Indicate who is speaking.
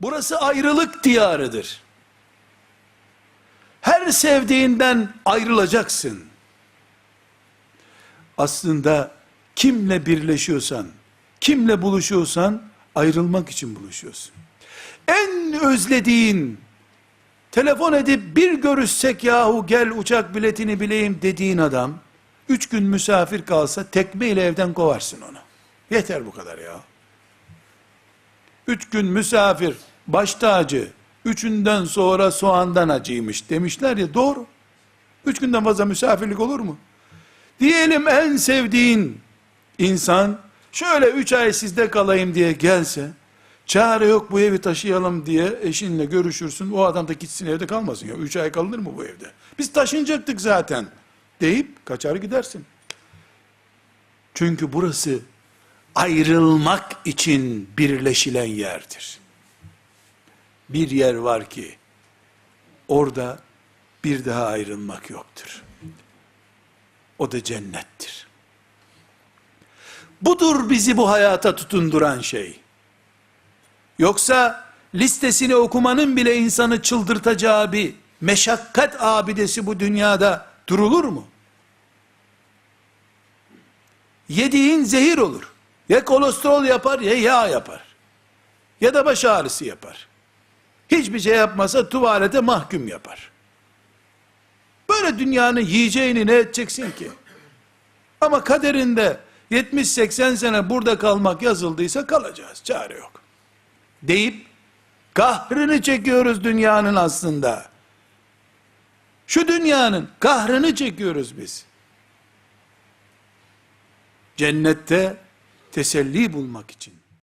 Speaker 1: Burası ayrılık diyarıdır. Her sevdiğinden ayrılacaksın. Aslında kimle birleşiyorsan, kimle buluşuyorsan ayrılmak için buluşuyorsun. En özlediğin, telefon edip bir görüşsek yahu gel uçak biletini bileyim dediğin adam, üç gün misafir kalsa tekme ile evden kovarsın onu. Yeter bu kadar ya. Üç gün misafir, baş tacı, üçünden sonra soğandan acıymış demişler ya doğru. Üç günden fazla misafirlik olur mu? Diyelim en sevdiğin insan, şöyle üç ay sizde kalayım diye gelse, çare yok bu evi taşıyalım diye eşinle görüşürsün, o adam da gitsin evde kalmasın ya, üç ay kalınır mı bu evde? Biz taşınacaktık zaten, deyip kaçar gidersin. Çünkü burası, ayrılmak için birleşilen yerdir. Bir yer var ki, orada bir daha ayrılmak yoktur. O da cennettir. Budur bizi bu hayata tutunduran şey. Yoksa listesini okumanın bile insanı çıldırtacağı bir meşakkat abidesi bu dünyada durulur mu? Yediğin zehir olur. Ya kolesterol yapar ya yağ yapar. Ya da baş ağrısı yapar. Hiçbir şey yapmasa tuvalete mahkum yapar. Böyle dünyanın yiyeceğini ne edeceksin ki? Ama kaderinde 70-80 sene burada kalmak yazıldıysa kalacağız. Çare yok. Deyip kahrını çekiyoruz dünyanın aslında. Şu dünyanın kahrını çekiyoruz biz. Cennette teselli bulmak için.